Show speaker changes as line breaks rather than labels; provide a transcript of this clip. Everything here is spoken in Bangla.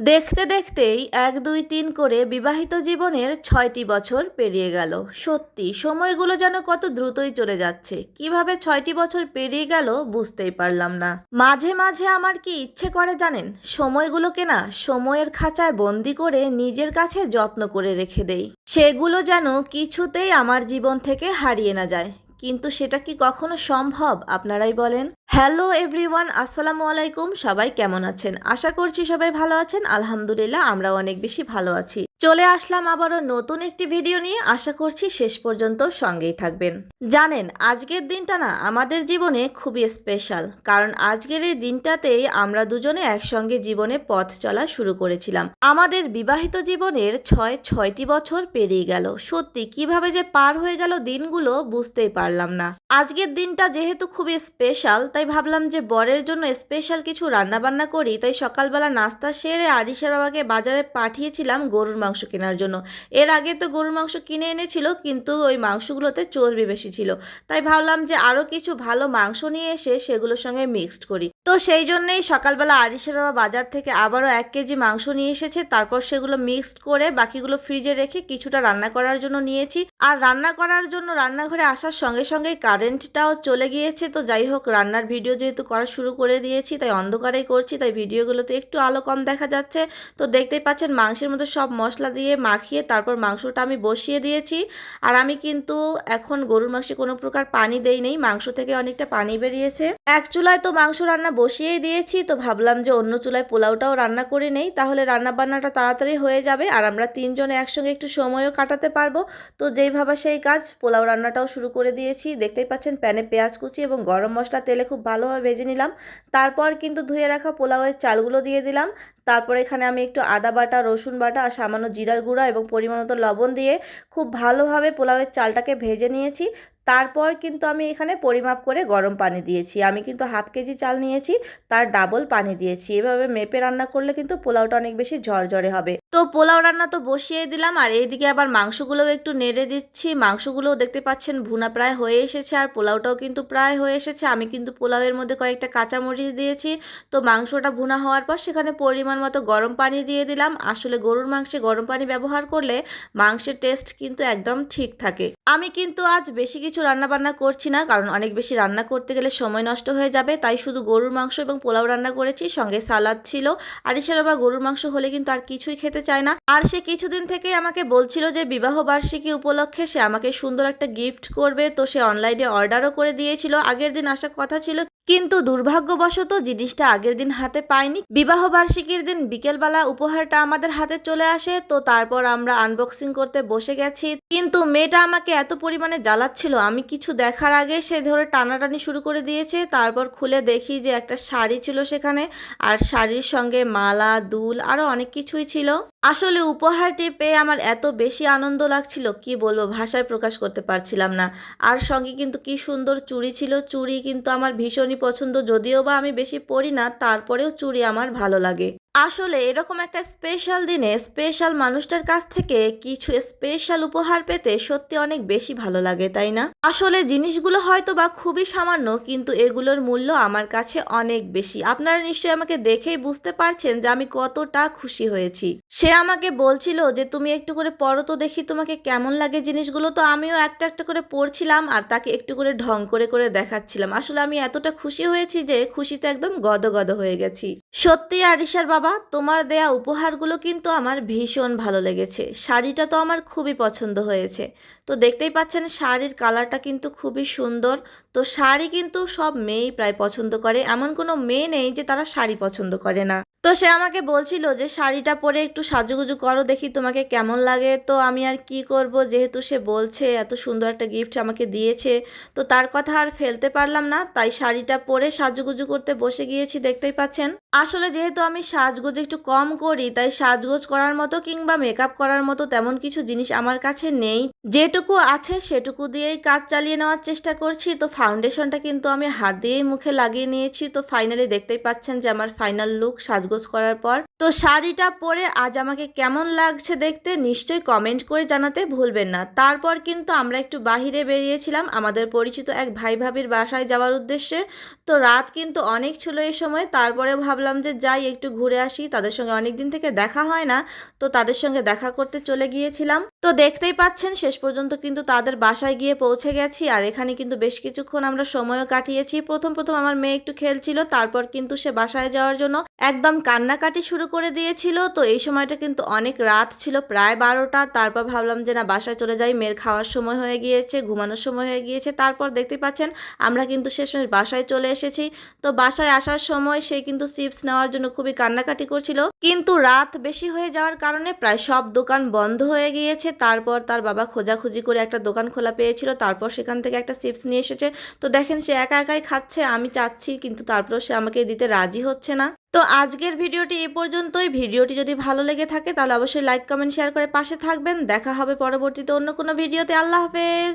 দেখতে দেখতেই এক, দুই, তিন করে বিবাহিত জীবনের ছয়টি বছর পেরিয়ে গেল। সত্যি, সময়গুলো যেন কত দ্রুতই চলে যাচ্ছে। কীভাবে ছয়টি বছর পেরিয়ে গেল বুঝতেই পারলাম না। মাঝে মাঝে আমার কি ইচ্ছে করে জানেন? সময়গুলোকে না সময়ের খাঁচায় বন্দি করে নিজের কাছে যত্ন করে রেখে দেই। সেগুলো যেন কিছুতেই আমার জীবন থেকে হারিয়ে না যায়। কিন্তু সেটা কি কখনো সম্ভব, আপনারাই বলেন? হ্যালো এভরিওয়ান, আসসালামু আলাইকুম। সবাই কেমন আছেন? আশা করছি সবাই ভালো আছেন। আলহামদুলিল্লাহ, আমরাও অনেক বেশি ভালো আছি। চলে আসলাম আবারও নতুন একটি ভিডিও নিয়ে। আশা করছি শেষ পর্যন্ত সঙ্গেই থাকবেন। জানেন, আজকের দিনটা না আমাদের জীবনে খুবই স্পেশাল কারণ আজকের এই দিনটাতেই আমরা দুজনে একসঙ্গে জীবনে পথ চলা শুরু করেছিলাম। আমাদের বিবাহিত জীবনের ছয়, ছয়টি বছর পেরিয়ে গেল। সত্যি, কীভাবে যে পার হয়ে গেল দিনগুলো বুঝতেই পারলাম না। আজকের দিনটা যেহেতু খুবই স্পেশাল তাই ভাবলাম যে বরের জন্য স্পেশাল কিছু রান্না বান্না করি, তাই সকালবেলা নাস্তা সেরে আরিশার বাবাকে বাজারে পাঠিয়েছিলাম গরুর মাংস কেনার জন্য। এর আগে তো গরুর মাংস কিনে এনেছিল, কিন্তু ওই মাংসগুলোতে চর্বি বেশি ছিল। তাই ভাবলাম যে আরও কিছু ভালো মাংস নিয়ে এসে সেগুলোর সঙ্গে মিক্সড করি। তো সেই জন্যেই সকালবেলা আরিশার বাবা বাজার থেকে আবারও এক কেজি মাংস নিয়ে এসেছে, তারপর সেগুলো মিক্সড করে বাকিগুলো ফ্রিজে রেখে কিছুটা রান্না করার জন্য নিয়েছি। আর রান্না করার জন্য রান্নাঘরে আসার সঙ্গে সঙ্গে কারেন্টটাও চলে গিয়েছে, তো যাই হোক, রান্নার ভিডিও যেহেতু করা শুরু করে দিয়েছি, তাই অন্ধকারেই করছি, তাই ভিডিওগুলোতে একটু আলো কম দেখা যাচ্ছে। তো দেখতেই পাচ্ছেন মাংসের মধ্যে সব মশলা দিয়ে মাখিয়ে তারপর মাংসটা আমি বসিয়ে দিয়েছি। আর আমি কিন্তু এখন গরুর মাংসে কোনো প্রকার পানি দেই নেই, মাংস থেকে অনেকটা পানি বেরিয়েছে। এক চুলায় তো মাংস রান্না বসিয়েই দিয়েছি, তো ভাবলাম যে অন্য চুলায় পোলাওটাও রান্না করে নেই, তাহলে রান্না বান্নাটা তাড়াতাড়ি হয়ে যাবে আর আমরা তিনজনে একসঙ্গে একটু সময়ও কাটাতে পারব। তো যেই ভাবা সেই কাজ, পোলাও রান্নাটাও শুরু করে দিয়েছি, দেখতেই পাচ্ছেন প্যানে পেঁয়াজ কুচি এবং গরম মশলা, তেলে খুব ভালোভাবে ভেজে নিলাম। তারপর কিন্তু ধুয়ে রাখা পোলাওয়ের চালগুলো দিয়ে দিলাম। তারপর এখানে আমি একটু আদা বাটা, রসুন বাটা আর সামান্য জিরার গুঁড়া এবং পরিমাণ মতো লবণ দিয়ে খুব ভালোভাবে পোলাওয়ের চালটাকে ভেজে নিয়েছি। তারপর কিন্তু আমি এখানে পরিমাপ করে গরম পানি দিয়েছি। আমি কিন্তু হাফ কেজি চাল নিয়েছি, তার ডাবল পানি দিয়েছি। এভাবে মেপে রান্না করলে কিন্তু পোলাওটা অনেক বেশি ঝরঝরে হবে। তো পোলাও রান্না তো বসিয়ে দিলাম, আর এইদিকে আবার মাংসগুলোও একটু নেড়ে দিচ্ছি। মাংসগুলোও দেখতে পাচ্ছেন ভুনা প্রায় হয়ে এসেছে, আর পোলাওটাও কিন্তু প্রায় হয়ে এসেছে। আমি কিন্তু পোলাওয়ের মধ্যে কয়েকটা কাঁচামরিচ দিয়েছি। তো মাংসটা ভুনা হওয়ার পর সেখানে পরিমাণ মতো গরম পানি দিয়ে দিলাম। আসলে গরুর মাংসে গরম পানি ব্যবহার করলে মাংসের টেস্ট কিন্তু একদম ঠিক থাকে। আমি কিন্তু আজ বেশি কিছু রান্না বান্না করছি না, কারণ অনেক বেশি রান্না করতে গেলে সময় নষ্ট হয়ে যাবে। তাই শুধু গরুর মাংস এবং পোলাও রান্না করেছি, সঙ্গে সালাদ ছিল। আর এছাড়া বা গরুর মাংস হলে কিন্তু আর কিছুই খেতে চায় না। আর সে কিছুদিন থেকেই আমাকে বলছিল যে, বিবাহ বার্ষিকী উপলক্ষে সে আমাকে সুন্দর একটা গিফট করবে। তো সে অনলাইনে অর্ডারও করে দিয়েছিল। আগের দিন আসার কথা ছিল কিন্তু দুর্ভাগ্যবশত জিনিসটা আগের দিন হাতে পাইনি। বিবাহ বার্ষিকীর দিন বিকেলবেলা উপহারটা আমাদের হাতে চলে আসে, তো তারপর আমরা আনবক্সিং করতে বসে গেছি। কিন্তু মেয়েটা আমাকে এত পরিমাণে জ্বালাচ্ছিল, আমি কিছু দেখার আগে সে ধরে টানাটানি শুরু করে দিয়েছে। তারপর খুলে দেখি যে একটা শাড়ি ছিল সেখানে, আর শাড়ির সঙ্গে মালা, দুল আরও অনেক কিছুই ছিল। আসলে উপহারটি পেয়ে আমার এত বেশি আনন্দ লাগছিল, কি বলব, ভাষায় প্রকাশ করতে পারছিলাম না। আর সঙ্গে কিন্তু কি সুন্দর চুড়ি ছিল, চুড়ি কিন্তু আমার ভীষণই পছন্দ, যদিও বা আমি বেশি পরি না, তারপরেও চুড়ি আমার ভালো লাগে। আসলে এরকম একটা স্পেশাল দিনে স্পেশাল মানুষটার কাছ থেকে কিছু স্পেশাল উপহার পেতে সত্যি অনেক বেশি ভালো লাগে, তাই না? আসলে জিনিসগুলো হয়তো বা খুবই সামান্য, কিন্তু এগুলোর মূল্য আমার কাছে অনেক বেশি। আপনারা নিশ্চয়ই আমাকে দেখেই বুঝতে পারছেন যে আমি কতটা খুশি হয়েছি। সে আমাকে বলছিল যে, তুমি একটু করে পড়ো তো দেখি তোমাকে কেমন লাগে জিনিসগুলো। তো আমিও একটা একটা করে পড়ছিলাম আর তাকে একটু করে ঢং করে করে দেখাচ্ছিলাম। আসলে আমি এতটা খুশি হয়েছি যে খুশিতে একদম গদগদ হয়ে গেছি। সত্যি আরিশার বাবা, তোমার দেয়া উপহারগুলো কিন্তু আমার ভীষণ ভালো লেগেছে। শাড়িটা তো আমার খুবই পছন্দ হয়েছে। তো দেখতেই পাচ্ছেন, শাড়ির কালারটা কিন্তু খুবই সুন্দর। তো শাড়ি কিন্তু সব মেয়েই প্রায় পছন্দ করে। এমন কোনো মেয়ে নেই যে তারা শাড়ি পছন্দ করে না। তো সে আমাকে বলছিল যে, শাড়িটা পরে একটু সাজুগুজু করো, দেখি তোমাকে কেমন লাগে। তো আমি আর কি করব, যেহেতু সে বলছে, এত সুন্দর একটা গিফট আমাকে দিয়েছে। তো তার কথা আর ফেলতে পারলাম না, তাই শাড়িটা পরে সাজুগুজু করতে বসে গিয়েছি, দেখতেই পাচ্ছেন। আসলে যেহেতু আমি সাজগোজ একটু কম করি, তাই সাজগোজ করার মতো কিংবা মেকআপ করার মতো তেমন কিছু জিনিস আমার কাছে নেই। যেটুকু আছে সেটুকু দিয়েই কাজ চালিয়ে নেওয়ার চেষ্টা করছি। তো ফাউন্ডেশনটা কিন্তু আমি হাত দিয়েই মুখে লাগিয়ে নিয়েছি। তো ফাইনালি দেখতেই পাচ্ছেন যে, আমার ফাইনাল লুক সাজগোজ করার পর। তো শাড়িটা পরে আজ আমাকে কেমন লাগছে দেখতে নিশ্চয়ই কমেন্ট করে জানাতে ভুলবেন না। তারপর কিন্তু আমরা একটু বাহিরে বেরিয়েছিলাম আমাদের পরিচিত এক ভাই ভাবির বাসায় যাওয়ার উদ্দেশ্যে। তো রাত কিন্তু অনেক ছিল এই সময় তারপরে ভাবলাম যে যাই একটু ঘুরে আসি, তাদের সঙ্গে অনেক দিন থেকে দেখা হয় না। তো তাদের সঙ্গে দেখা করতে চলে গিয়েছিলাম। তো দেখতেই পাচ্ছেন শেষ পর্যন্ত কিন্তু তাদের বাসায় গিয়ে পৌঁছে গেছি আর এখানে কিন্তু বেশ কিছুক্ষণ আমরা সময়ও কাটিয়েছি। প্রথম প্রথম আমার মেয়ে একটু খেলছিল, তারপর কিন্তু সে বাসায় যাওয়ার জন্য একদম কান্নাকাটি শুরু করে দিয়েছিল। তো এই সময়টা কিন্তু অনেক রাত ছিল, প্রায় বারোটা। তারপর ভাবলাম যে না, বাসায় চলে যাই। মেয়ের খাওয়ার সময় হয়ে গিয়েছে, ঘুমানোর সময় হয়ে গিয়েছে। তারপর দেখতে পাচ্ছেন, আমরা কিন্তু শেষমেশ বাসায় চলে এসেছি। তো বাসায় আসার সময় সে কিন্তু চিপস নেওয়ার জন্য খুবই কান্নাকাটি করছিল। কিন্তু রাত বেশি হয়ে যাওয়ার কারণে প্রায় সব দোকান বন্ধ হয়ে গিয়েছে। তারপর তার বাবা খোঁজাখুঁজি করে একটা দোকান খোলা পেয়েছিল। তারপর সেখান থেকে একটা চিপস নিয়ে এসেছে। তো দেখেন, সে একা একাই খাচ্ছে, আমি চাচ্ছি, কিন্তু তারপর সে আমাকে দিতে রাজি হচ্ছে না। তো আজকের ভিডিওটি এ পর্যন্তই। ভিডিওটি যদি ভালো লেগে থাকে তাহলে অবশ্যই লাইক কমেন্ট শেয়ার করে পাশে থাকবেন। দেখা হবে পরবর্তীতে অন্য কোনো ভিডিওতে। আল্লাহ হাফেজ।